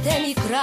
てみくら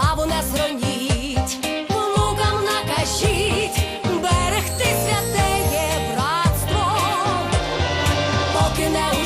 славу не зроніть, внукам накажіть, берегти святе братство, поки не.